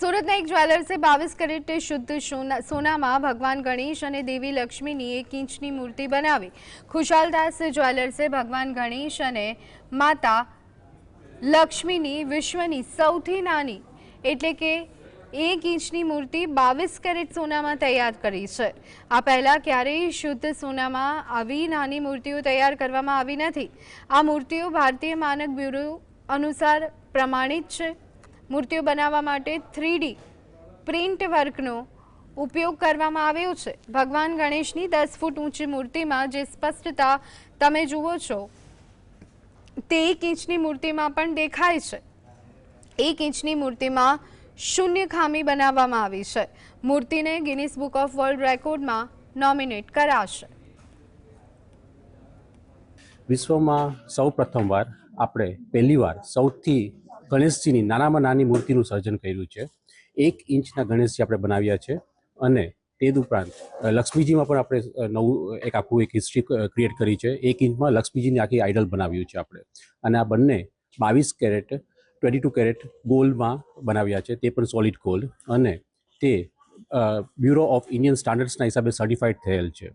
સુરતના એક જ્વેલર્સે બાવીસ કેરેટ શુદ્ધ સોના- સોનામાં ભગવાન ગણેશ અને દેવી લક્ષ્મીની એક ઇંચની મૂર્તિ બનાવી. ખુશાલદાસ જ્વેલર્સે ભગવાન ગણેશ અને માતા લક્ષ્મીની વિશ્વની સૌથી નાની એટલે કે એક ઇંચની મૂર્તિ બાવીસ કેરેટ સોનામાં તૈયાર કરી છે. આ પહેલાં ક્યારેય શુદ્ધ સોનામાં આવી નાની મૂર્તિઓ તૈયાર કરવામાં આવી નથી. આ મૂર્તિઓ ભારતીય માનક બ્યુરો અનુસાર પ્રમાણિત છે. મૂર્તિઓ બનાવવા માટે થ્રીડી પ્રિન્ટ વર્કનો ઉપયોગ કરવામાં આવ્યો છે. ભગવાન ગણેશની દસ ફૂટ ઊંચી મૂર્તિમાં જે સ્પષ્ટતા તમે જુઓ છો, તે એક ઇંચની મૂર્તિમાં પણ દેખાય છે. એક ઇંચની મૂર્તિમાં શૂન્ય ખામી બનાવવામાં આવી છે. મૂર્તિને ગિનિસ બુક ઓફ વર્લ્ડ રેકોર્ડમાં નોમિનેટ કરાશે. વિશ્વમાં સૌ પ્રથમવાર આપણે પહેલીવાર સૌથી ગણેશજીની નાનામાં નાની મૂર્તિનું સર્જન કર્યું છે. એક ઇંચના ગણેશજી આપણે બનાવ્યા છે અને તે ઉપરાંત લક્ષ્મીજીમાં પણ આપણે નવું, એક આખું એક હિસ્ટ્રી ક્રિએટ કરી છે. એક ઇંચમાં લક્ષ્મીજીની આખી આઇડલ બનાવ્યું છે આપણે. અને આ બંને બાવીસ કેરેટ ટ્વેન્ટી ટુ કેરેટ ગોલ્ડમાં બનાવ્યા છે. તે પણ સોલિડ ગોલ્ડ અને તે બ્યુરો ઓફ ઇન્ડિયન સ્ટાન્ડર્ડ્સના હિસાબે સર્ટિફાઈડ થયેલ છે.